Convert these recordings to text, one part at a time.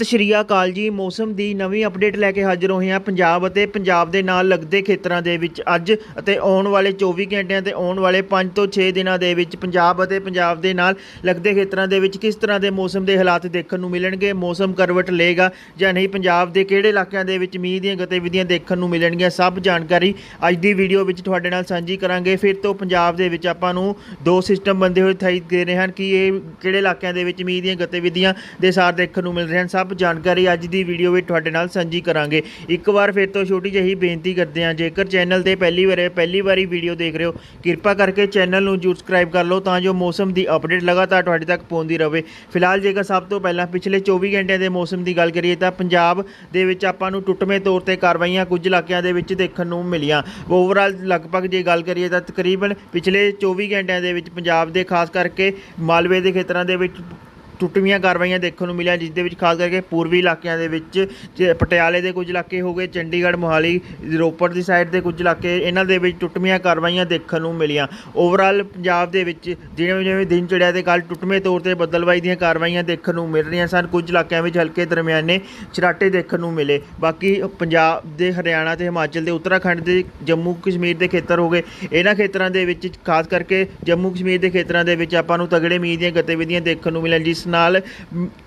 ਸਤਿ ਸ਼੍ਰੀ ਅਕਾਲ ਜੀ। ਮੌਸਮ ਦੀ ਨਵੀਂ ਅਪਡੇਟ ਲੈ ਕੇ ਹਾਜ਼ਰ ਹੋਏ ਹਾਂ ਪੰਜਾਬ ਅਤੇ ਪੰਜਾਬ ਦੇ ਨਾਲ ਲੱਗਦੇ ਖੇਤਰਾਂ ਦੇ ਵਿੱਚ ਅੱਜ ਅਤੇ ਆਉਣ ਵਾਲੇ 24 ਘੰਟਿਆਂ ਤੇ ਆਉਣ ਵਾਲੇ 5 ਤੋਂ 6 ਦਿਨਾਂ ਦੇ ਵਿੱਚ ਪੰਜਾਬ ਅਤੇ ਪੰਜਾਬ ਦੇ ਨਾਲ ਲੱਗਦੇ ਖੇਤਰਾਂ ਦੇ ਵਿੱਚ ਕਿਸ ਤਰ੍ਹਾਂ ਦੇ ਮੌਸਮ ਦੇ ਹਾਲਾਤ ਦੇਖਣ ਨੂੰ ਮਿਲਣਗੇ, ਮੌਸਮ ਕਰਵਟ ਲਏਗਾ ਜਾਂ ਨਹੀਂ, ਪੰਜਾਬ ਦੇ ਕਿਹੜੇ ਇਲਾਕਿਆਂ ਦੇ ਵਿੱਚ ਮੀਂਹ ਦੀਆਂ ਗਤੀਵਿਧੀਆਂ ਦੇਖਣ ਨੂੰ ਮਿਲਣਗੀਆਂ, ਸਭ ਜਾਣਕਾਰੀ ਅੱਜ ਦੀ ਵੀਡੀਓ ਵਿੱਚ ਤੁਹਾਡੇ ਨਾਲ ਸਾਂਝੀ ਕਰਾਂਗੇ। ਫਿਰ ਤੋਂ ਪੰਜਾਬ ਦੇ ਵਿੱਚ ਆਪਾਂ ਨੂੰ ਦੋ ਸਿਸਟਮ ਬੰਦੇ ਹੋਏ ਦਿਖਾਈ ਦੇ ਰਹੇ ਹਨ ਕਿ ਇਹ ਕਿਹੜੇ ਇਲਾਕਿਆਂ ਦੇ ਵਿੱਚ ਮੀਂਹ ਦੀਆਂ ਗਤੀਵਿਧੀਆਂ ਦੇ ਸਾਰ ਦੇਖਣ ਨੂੰ ਮਿਲ ਰਹੇ ਹਨ। ਸਭ ਜਾਣਕਾਰੀ ਅੱਜ ਦੀ ਵੀਡੀਓ ਵਿੱਚ ਤੁਹਾਡੇ ਨਾਲ ਸਾਂਝੀ ਕਰਾਂਗੇ। ਇੱਕ ਵਾਰ ਫਿਰ ਤੋਂ ਛੋਟੀ ਜਿਹੀ ਬੇਨਤੀ ਕਰਦੇ ਹਾਂ, ਜੇਕਰ ਚੈਨਲ ਤੇ ਪਹਿਲੀ ਵਾਰ, ਪਹਿਲੀ ਵਾਰੀ ਵੀਡੀਓ ਦੇਖ ਰਹੇ ਹੋ, ਕਿਰਪਾ ਕਰਕੇ ਚੈਨਲ ਨੂੰ ਜਰੂਰ ਸਬਸਕ੍ਰਾਈਬ ਕਰ ਲਓ ਤਾਂ ਜੋ ਮੌਸਮ ਦੀ ਅਪਡੇਟ ਲਗਾਤਾਰ ਤੁਹਾਡੇ ਤੱਕ ਪਹੁੰਚਦੀ ਰਹੇ। ਫਿਲਹਾਲ ਜੇਕਰ ਸਭ ਤੋਂ ਪਹਿਲਾਂ ਪਿਛਲੇ 24 ਘੰਟਿਆਂ ਦੇ ਮੌਸਮ ਦੀ ਗੱਲ ਕਰੀਏ ਤਾਂ ਪੰਜਾਬ ਦੇ ਵਿੱਚ ਆਪਾਂ ਨੂੰ ਟੁੱਟਵੇਂ ਤੌਰ ਤੇ ਕਾਰਵਾਈਆਂ ਕੁਝ ਇਲਾਕਿਆਂ ਦੇ ਵਿੱਚ ਦੇਖਣ ਨੂੰ ਮਿਲੀਆਂ। ਓਵਰਆਲ ਲਗਭਗ ਜੇ ਗੱਲ ਕਰੀਏ ਤਾਂ ਤਕਰੀਬਨ ਪਿਛਲੇ 24 ਘੰਟਿਆਂ ਦੇ ਵਿੱਚ ਪੰਜਾਬ ਦੇ, ਖਾਸ ਕਰਕੇ ਮਾਲਵੇ ਦੇ ਖੇਤਰਾਂ ਦੇ ਵਿੱਚ ਟੁੱਟਵੀਆਂ ਕਾਰਵਾਈਆਂ ਦੇਖਣ ਨੂੰ ਮਿਲੀਆਂ, ਜਿਸ ਦੇ ਵਿੱਚ ਖਾਸ ਕਰਕੇ ਪੂਰਬੀ ਇਲਾਕਿਆਂ ਦੇ ਵਿੱਚ ਪਟਿਆਲੇ ਦੇ ਕੁਝ ਇਲਾਕੇ ਹੋ ਗਏ, ਚੰਡੀਗੜ੍ਹ, ਮੋਹਾਲੀ, ਰੋਪੜ ਦੀ ਸਾਈਡ ਦੇ ਕੁਝ ਇਲਾਕੇ, ਇਹਨਾਂ ਦੇ ਵਿੱਚ ਟੁੱਟਵੀਆਂ ਕਾਰਵਾਈਆਂ ਦੇਖਣ ਨੂੰ ਮਿਲੀਆਂ। ਓਵਰਆਲ ਪੰਜਾਬ ਦੇ ਵਿੱਚ ਜਿਵੇਂ ਜਿਵੇਂ ਦਿਨ ਚੜਿਆ ਤੇ ਕੱਲ ਟੁੱਟਵੇਂ ਤੌਰ ਤੇ ਬੱਦਲਬਾਈ ਦੀਆਂ ਕਾਰਵਾਈਆਂ ਦੇਖਣ ਨੂੰ ਮਿਲ ਰਹੀਆਂ ਸਨ, ਕੁਝ ਇਲਾਕਿਆਂ ਵਿੱਚ ਹਲਕੇ ਦਰਮਿਆਨੇ ਛਰਾਟੇ ਦੇਖਣ ਨੂੰ ਮਿਲੇ। ਬਾਕੀ ਪੰਜਾਬ ਦੇ ਹਰਿਆਣਾ ਤੇ ਹਿਮਾਚਲ ਦੇ ਉੱਤਰਾਖੰਡ ਦੇ ਜੰਮੂ ਕਸ਼ਮੀਰ ਦੇ ਖੇਤਰ ਹੋ ਗਏ। ਇਹਨਾਂ ਖੇਤਰਾਂ ਦੇ ਵਿੱਚ ਖਾਸ ਕਰਕੇ ਜੰਮੂ ਕਸ਼ਮੀਰ ਦੇ ਖੇਤਰਾਂ ਦੇ ਵਿੱਚ ਆਪਾਂ ਨੂੰ ਤਗੜੇ ਮੀਂਹ ਦੀਆਂ ਗਤੀਵਿਧੀਆਂ ਦੇਖਣ ਨੂੰ ਮਿਲੀਆਂ, ਜਿਸ ਨਾਲ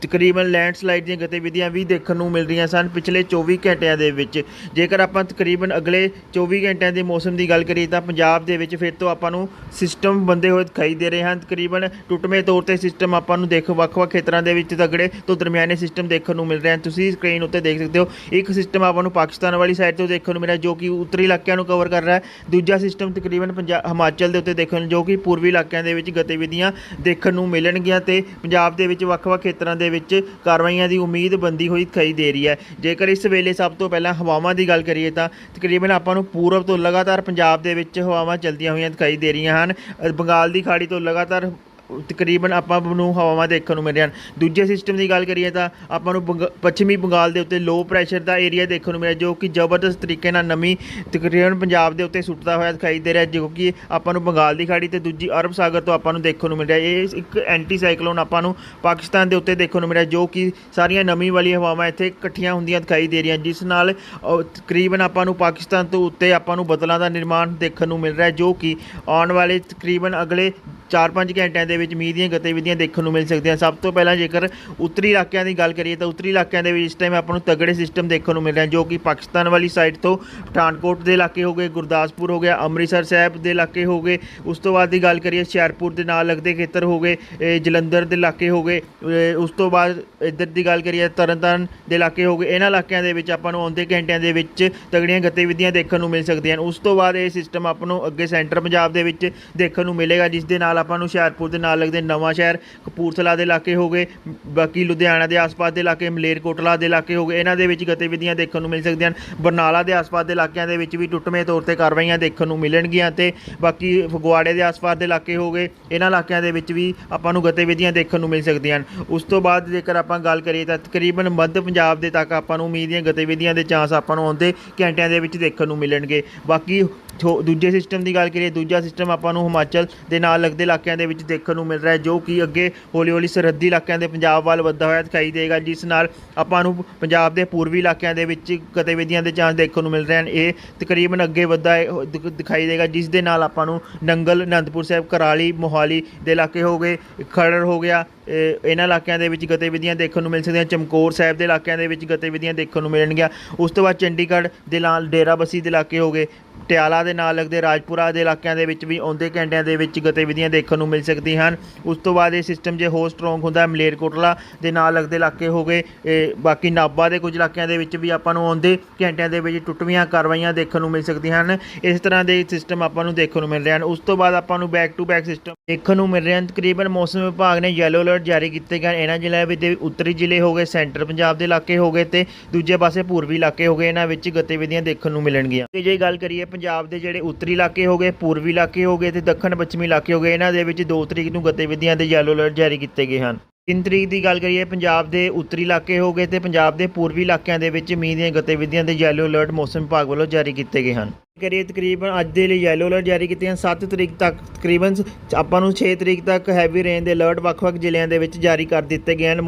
ਤਕਰੀਬਨ ਲੈਂਡਸਲਾਈਡ ਦੀਆਂ ਗਤੀਵਿਧੀਆਂ ਵੀ ਦੇਖਣ ਨੂੰ ਮਿਲ ਰਹੀਆਂ ਸਨ ਪਿਛਲੇ 24 ਘੰਟਿਆਂ ਦੇ ਵਿੱਚ। ਜੇਕਰ ਆਪਾਂ ਤਕਰੀਬਨ ਅਗਲੇ 24 ਘੰਟਿਆਂ ਦੇ ਮੌਸਮ ਦੀ ਗੱਲ ਕਰੀਏ ਤਾਂ ਪੰਜਾਬ ਦੇ ਵਿੱਚ ਫਿਰ ਤੋਂ ਆਪਾਂ ਨੂੰ ਸਿਸਟਮ ਬੰਦੇ ਹੋਏ ਦਿਖਾਈ ਦੇ ਰਹੇ ਹਨ। ਤਕਰੀਬਨ ਟੁੱਟਵੇਂ ਤੌਰ ਤੇ ਸਿਸਟਮ ਆਪਾਂ ਨੂੰ ਦੇਖ ਵੱਖ-ਵੱਖ ਖੇਤਰਾਂ ਦੇ ਵਿੱਚ ਤਗੜੇ ਤੋਂ ਦਰਮਿਆਨੇ ਸਿਸਟਮ ਦੇਖਣ ਨੂੰ ਮਿਲ ਰਹੇ ਹਨ। ਤੁਸੀਂ ਸਕਰੀਨ ਉੱਤੇ ਦੇਖ ਸਕਦੇ ਹੋ, ਇੱਕ ਸਿਸਟਮ ਆਪਾਂ ਨੂੰ ਪਾਕਿਸਤਾਨ ਵਾਲੀ ਸਾਈਡ ਤੋਂ ਦੇਖਣ ਨੂੰ ਮਿਲਿਆ ਜੋ ਕਿ ਉੱਤਰੀ ਇਲਾਕਿਆਂ ਨੂੰ ਕਵਰ ਕਰ ਰਿਹਾ ਹੈ। ਦੂਜਾ ਸਿਸਟਮ ਤਕਰੀਬਨ ਪੰਜਾਬ ਹਿਮਾਚਲ ਦੇ ਉੱਤੇ ਦੇਖਣ ਨੂੰ, ਜੋ ਕਿ ਪੂਰਬੀ ਇਲਾਕਿਆਂ ਦੇ ਵਿੱਚ ਗਤੀਵਿਧੀਆਂ ਦੇਖਣ ਨੂੰ ਮਿਲਣਗੀਆਂ ਤੇ ਪੰਜਾਬ ਦੇ ਵਿੱਚ ਵੱਖ-ਵੱਖ ਖੇਤਰਾਂ ਦੇ ਵਿੱਚ ਕਾਰਵਾਈਆਂ ਦੀ ਉਮੀਦ ਬੰਦੀ ਹੋਈ ਦਿਖਾਈ ਦੇ ਰਹੀ ਹੈ। ਜੇਕਰ ਇਸ ਵੇਲੇ ਸਭ ਤੋਂ ਪਹਿਲਾਂ ਹਵਾਵਾਂ ਦੀ ਗੱਲ ਕਰੀਏ ਤਾਂ ਤਕਰੀਬਨ ਆਪਾਂ ਨੂੰ ਪੂਰਬ ਤੋਂ ਲਗਾਤਾਰ ਪੰਜਾਬ ਦੇ ਵਿੱਚ ਹਵਾਵਾਂ ਚਲਦੀਆਂ ਹੋਈਆਂ ਦਿਖਾਈ ਦੇ ਰਹੀਆਂ ਹਨ। ਬੰਗਾਲ ਦੀ ਖਾੜੀ ਤੋਂ ਲਗਾਤਾਰ ਤਕਰੀਬਨ ਆਪਾਂ ਨੂੰ ਹਵਾਵਾਂ ਦੇਖਣ ਨੂੰ ਮਿਲ ਰਹੀਆਂ ਹਨ। ਦੂਜੇ ਸਿਸਟਮ ਦੀ ਗੱਲ ਕਰੀਏ ਤਾਂ ਆਪਾਂ ਨੂੰ ਬੰਗ- ਪੱਛਮੀ ਬੰਗਾਲ ਦੇ ਉੱਤੇ ਲੋ ਪ੍ਰੈਸ਼ਰ ਦਾ ਏਰੀਆ ਦੇਖਣ ਨੂੰ ਮਿਲਿਆ, ਜੋ ਕਿ ਜ਼ਬਰਦਸਤ ਤਰੀਕੇ ਨਾਲ ਨਮੀ ਤਕਰੀਬਨ ਪੰਜਾਬ ਦੇ ਉੱਤੇ ਸੁੱਟਦਾ ਹੋਇਆ ਦਿਖਾਈ ਦੇ ਰਿਹਾ, ਜੋ ਕਿ ਆਪਾਂ ਨੂੰ ਬੰਗਾਲ ਦੀ ਖਾੜੀ ਤੇ ਦੂਜੀ ਅਰਬ ਸਾਗਰ ਤੋਂ ਆਪਾਂ ਨੂੰ ਦੇਖਣ ਨੂੰ ਮਿਲ ਰਿਹਾ। ਇਹ ਇੱਕ ਐਂਟੀ ਸਾਈਕਲੋਨ ਆਪਾਂ ਨੂੰ ਪਾਕਿਸਤਾਨ ਦੇ ਉੱਤੇ ਦੇਖਣ ਨੂੰ ਮਿਲਿਆ, ਜੋ ਕਿ ਸਾਰੀਆਂ ਨਮੀ ਵਾਲੀਆਂ ਹਵਾਵਾਂ ਇੱਥੇ ਇਕੱਠੀਆਂ ਹੁੰਦੀਆਂ ਦਿਖਾਈ ਦੇ ਰਹੀਆਂ, ਜਿਸ ਨਾਲ ਤਕਰੀਬਨ ਆਪਾਂ ਨੂੰ ਪਾਕਿਸਤਾਨ ਤੋਂ ਉੱਤੇ ਆਪਾਂ ਨੂੰ ਬਦਲਾਂ ਦਾ ਨਿਰਮਾਣ ਦੇਖਣ ਨੂੰ ਮਿਲ ਰਿਹਾ, ਜੋ ਕਿ ਆਉਣ ਵਾਲੇ ਤਕਰੀਬਨ ਅਗਲੇ 4-5 ਘੰਟਿਆਂ ਦੇ ਵਿੱਚ ਮੀਂਹ ਦੀਆਂ ਗਤੀਵਿਧੀਆਂ ਦੇਖਣ ਨੂੰ ਮਿਲ ਸਕਦੀਆਂ। ਸਭ ਤੋਂ ਪਹਿਲਾਂ ਜੇਕਰ ਉੱਤਰੀ ਇਲਾਕਿਆਂ ਦੀ ਗੱਲ ਕਰੀਏ ਤਾਂ ਉੱਤਰੀ ਇਲਾਕਿਆਂ ਦੇ ਵਿੱਚ ਇਸ ਟਾਈਮ ਆਪਾਂ ਨੂੰ ਤਗੜੇ ਸਿਸਟਮ ਦੇਖਣ ਨੂੰ ਮਿਲ ਰਹੇ ਜੋ ਕਿ ਪਾਕਿਸਤਾਨ ਵਾਲੀ ਸਾਈਡ ਤੋਂ ਪਠਾਨਕੋਟ ਦੇ ਇਲਾਕੇ ਹੋ ਗਏ, ਗੁਰਦਾਸਪੁਰ ਹੋ ਗਿਆ, ਅੰਮ੍ਰਿਤਸਰ ਸਾਹਿਬ ਦੇ ਇਲਾਕੇ ਹੋ ਗਏ। ਉਸ ਤੋਂ ਬਾਅਦ ਦੀ ਗੱਲ ਕਰੀਏ ਹੁਸ਼ਿਆਰਪੁਰ ਦੇ ਨਾਲ ਲੱਗਦੇ ਖੇਤਰ ਹੋ ਗਏ ਜਲੰਧਰ ਦੇ ਇਲਾਕੇ ਹੋ ਗਏ ਉਸ ਤੋਂ ਬਾਅਦ ਇੱਧਰ ਦੀ ਗੱਲ ਕਰੀਏ ਤਰਨਤਾਰਨ ਦੇ ਇਲਾਕੇ ਹੋ ਗਏ। ਇਹਨਾਂ ਇਲਾਕਿਆਂ ਦੇ ਵਿੱਚ ਆਪਾਂ ਨੂੰ ਆਉਂਦੇ ਘੰਟਿਆਂ ਦੇ ਵਿੱਚ ਤਗੜੀਆਂ ਗਤੀਵਿਧੀਆਂ ਦੇਖਣ ਨੂੰ ਮਿਲ ਸਕਦੀਆਂ ਹਨ। ਉਸ ਤੋਂ ਬਾਅਦ ਇਹ ਸਿਸਟਮ ਆਪਾਂ ਨੂੰ ਅੱਗੇ ਸੈਂਟਰ ਪੰਜਾਬ ਦੇ ਵਿੱਚ ਦੇਖਣ ਨੂੰ ਮਿਲੇਗਾ, ਜਿਸ ਦੇ ਨਾਲ ਆਪਾਂ ਨੂੰ ਹੁਸ਼ਿਆਰਪੁਰ ਦੇ ਨਾਲ ਲੱਗਦੇ ਨਵਾਂ ਸ਼ਹਿਰ, ਕਪੂਰਥਲਾ ਦੇ ਇਲਾਕੇ ਹੋ ਗਏ, ਬਾਕੀ ਲੁਧਿਆਣਾ ਦੇ ਆਸ-ਪਾਸ ਦੇ ਇਲਾਕੇ, ਮਲੇਰਕੋਟਲਾ ਦੇ ਇਲਾਕੇ ਹੋ ਗਏ, ਇਹਨਾਂ ਦੇ ਵਿੱਚ ਗਤੀਵਿਧੀਆਂ ਦੇਖਣ ਨੂੰ ਮਿਲ ਸਕਦੀਆਂ ਹਨ। ਬਰਨਾਲਾ ਦੇ ਆਸ-ਪਾਸ ਦੇ ਇਲਾਕਿਆਂ ਦੇ ਵਿੱਚ ਵੀ ਟੁੱਟਵੇਂ ਤੌਰ ਤੇ ਕਾਰਵਾਈਆਂ ਦੇਖਣ ਨੂੰ ਮਿਲਣਗੀਆਂ ਤੇ ਬਾਕੀ ਫਗਵਾੜੇ ਦੇ ਆਸ-ਪਾਸ ਦੇ ਇਲਾਕੇ ਹੋ ਗਏ, ਇਹਨਾਂ ਇਲਾਕਿਆਂ ਦੇ ਵਿੱਚ ਵੀ ਆਪਾਂ ਨੂੰ ਗਤੀਵਿਧੀਆਂ ਦੇਖਣ ਨੂੰ ਮਿਲ ਸਕਦੀਆਂ ਹਨ। ਉਸ ਤੋਂ ਬਾਅਦ ਜੇਕਰ ਆਪਾਂ ਗੱਲ ਕਰੀਏ ਤਾਂ ਤਕਰੀਬਨ ਮੱਧ ਪੰਜਾਬ ਦੇ ਤੱਕ ਆਪਾਂ ਨੂੰ ਉਮੀਦ ਦੀਆਂ ਗਤੀਵਿਧੀਆਂ ਦੇ ਚਾਂਸ ਆਪਾਂ ਨੂੰ ਆਉਂਦੇ ਘੰਟਿਆਂ ਦੇ ਵਿੱਚ ਦੇਖਣ ਨੂੰ ਮਿਲਣਗੇ। ਬਾਕੀ ਦੂਜੇ ਸਿਸਟਮ ਦੀ ਗੱਲ ਕਰੀਏ, ਦੂਜਾ ਸਿਸਟਮ ਆਪਾਂ ਨੂੰ ਹਿਮਾਚਲ ਦੇ ਨਾਲ ਲੱਗਦੇ ਇਲਾਕਿਆਂ ਦੇ ਵਿੱਚ ਦੇਖਣ ਨੂੰ ਮਿਲ ਰਿਹਾ ਹੈ, ਜੋ ਕਿ ਅੱਗੇ ਹੌਲੀ-ਹੌਲੀ ਸਰਹੱਦੀ ਇਲਾਕਿਆਂ ਦੇ ਪੰਜਾਬ ਵੱਲ ਵੱਧਦਾ ਹੋਇਆ ਦਿਖਾਈ ਦੇਗਾ, ਜਿਸ ਨਾਲ ਆਪਾਂ ਨੂੰ ਪੰਜਾਬ ਦੇ ਪੂਰਬੀ ਇਲਾਕਿਆਂ ਦੇ ਵਿੱਚ ਗਤੀਵਿਧੀਆਂ ਦੇ ਚਾਂਸ ਦੇਖਣ ਨੂੰ ਮਿਲ ਰਹੇ ਹਨ। ਇਹ ਤਕਰੀਬਨ ਅੱਗੇ ਵੱਧਦਾ ਦਿਖਾਈ ਦੇਗਾ, ਜਿਸ ਦੇ ਨਾਲ ਆਪਾਂ ਨੂੰ ਨੰਗਲ, ਅਨੰਦਪੁਰ ਸਾਹਿਬ, ਕਰਾਲੀ, ਮੋਹਾਲੀ ਦੇ ਇਲਾਕੇ ਹੋ ਗਏ, ਖਰੜ ਹੋ ਗਿਆ ਇਹਨਾਂ ਇਲਾਕਿਆਂ ਦੇ ਵਿੱਚ ਗਤੀਵਿਧੀਆਂ ਦੇਖਣ ਨੂੰ ਮਿਲ ਸਕਦੀਆਂ, ਚਮਕੌਰ ਸਾਹਿਬ ਦੇ ਇਲਾਕਿਆਂ ਦੇ ਵਿੱਚ ਗਤੀਵਿਧੀਆਂ ਦੇਖਣ ਨੂੰ ਮਿਲਣਗੀਆਂ। ਉਸ ਤੋਂ ਬਾਅਦ ਚੰਡੀਗੜ੍ਹ ਦੇ ਨਾਲ ਡੇਰਾਬੱਸੀ ਦੇ ਇਲਾਕੇ ਹੋ ਗਏ ਪਟਿਆਲਾ ਦੇ ਨਾਲ ਲੱਗਦੇ ਰਾਜਪੁਰਾ ਦੇ ਇਲਾਕਿਆਂ ਦੇ ਵਿੱਚ ਵੀ ਆਉਂਦੇ ਘੰਟਿਆਂ ਦੇ ਵਿੱਚ ਗਤੀਵਿਧੀਆਂ ਦੇਖਣ ਨੂੰ ਮਿਲ ਸਕਦੀਆਂ ਹਨ। ਉਸ ਤੋਂ ਬਾਅਦ ਇਹ ਸਿਸਟਮ ਜੇ ਹੋਰ ਸਟਰੋਂਗ ਹੁੰਦਾ ਮਲੇਰਕੋਟਲਾ ਦੇ ਨਾਲ ਲੱਗਦੇ ਇਲਾਕੇ ਹੋ ਗਏ। ਇਹ ਬਾਕੀ ਨਾਭਾ ਦੇ ਕੁਝ ਇਲਾਕਿਆਂ ਦੇ ਵਿੱਚ ਵੀ ਆਪਾਂ ਨੂੰ ਆਉਂਦੇ ਘੰਟਿਆਂ ਦੇ ਵਿੱਚ ਟੁੱਟਵੀਆਂ ਕਾਰਵਾਈਆਂ ਦੇਖਣ ਨੂੰ ਮਿਲ ਸਕਦੀਆਂ ਹਨ। ਇਸ ਤਰ੍ਹਾਂ ਦੇ ਸਿਸਟਮ ਆਪਾਂ ਨੂੰ ਦੇਖਣ ਨੂੰ ਮਿਲ ਰਹੇ ਹਨ। ਉਸ ਤੋਂ ਬਾਅਦ ਆਪਾਂ ਨੂੰ ਬੈਕ ਟੂ ਬੈਕ ਸਿਸਟਮ ਦੇਖਣ ਨੂੰ ਮਿਲ ਰਹੇ ਹਨ। ਤਕਰੀਬਨ ਮੌਸਮ ਵਿਭਾਗ ਨੇ ਯੈਲੋ ਅਲਰਟ ਜਾਰੀ ਕੀਤੇ ਗਏ ਹਨ। ਇਹਨਾਂ ਜ਼ਿਲ੍ਹਿਆਂ ਵਿੱਚ ਦੇ ਉੱਤਰੀ ਜ਼ਿਲ੍ਹੇ ਹੋ ਗਏ, ਸੈਂਟਰ ਪੰਜਾਬ ਦੇ ਇਲਾਕੇ ਹੋ ਗਏ ਤੇ ਦੂਜੇ ਪਾਸੇ ਪੂਰਬੀ ਇਲਾਕੇ ਹੋ ਗਏ। ਇਹਨਾਂ ਵਿੱਚ ਗਤੀਵਿਧੀਆਂ ਦੇਖਣ ਨੂੰ ਮਿਲਣਗੀਆਂ। ਤੇ ਜੇ ਗੱਲ ਕਰੀਏ ਪੰਜਾਬ ਦੇ ਜਿਹੜੇ ਉੱਤਰੀ ਇਲਾਕੇ ਹੋ ਗਏ ਪੂਰਬੀ ਇਲਾਕੇ ਹੋ ਗਏ ਤੇ ਦੱਖਣ ਪੱਛਮੀ ਇਲਾਕੇ ਹੋ ਗਏ, ਇਹਨਾਂ ਦੇ ਵਿੱਚ 2 ਤਰੀਕ ਨੂੰ ਗਤੀਵਿਧੀਆਂ ਦੇ ਯੈਲੋ ਅਲਰਟ ਜਾਰੀ ਕੀਤੇ ਗਏ ਹਨ। 3 ਤਰੀਕ ਦੀ ਗੱਲ ਕਰੀਏ, ਪੰਜਾਬ ਦੇ ਉੱਤਰੀ ਇਲਾਕੇ ਹੋ ਗਏ ਤੇ ਪੰਜਾਬ ਦੇ ਪੂਰਬੀ ਇਲਾਕਿਆਂ ਦੇ ਵਿੱਚ ਮੀਂਹ ਦੀਆਂ ਗਤੀਵਿਧੀਆਂ ਦੇ ਯੈਲੋ ਅਲਰਟ ਮੌਸਮ ਵਿਭਾਗ ਵੱਲੋਂ ਜਾਰੀ ਕੀਤੇ ਗਏ ਹਨ। ਕਰੀਏ ਤਕਰੀਬਨ ਅੱਜ ਦੇ ਲਈ ਯੈਲੋ ਅਲਰਟ ਜਾਰੀ ਕੀਤੇ ਹਨ। 7 ਤਰੀਕ ਤੱਕ ਤਕਰੀਬਨ ਆਪਾਂ ਨੂੰ 6 ਤਰੀਕ ਤੱਕ ਹੈਵੀ ਰੇਨ ਦੇ ਅਲਰਟ ਵੱਖ-ਵੱਖ ਜ਼ਿਲ੍ਹਿਆਂ ਦੇ ਵਿੱਚ ਜਾਰੀ ਕਰ ਦਿੱਤੇ ਗਏ ਹਨ।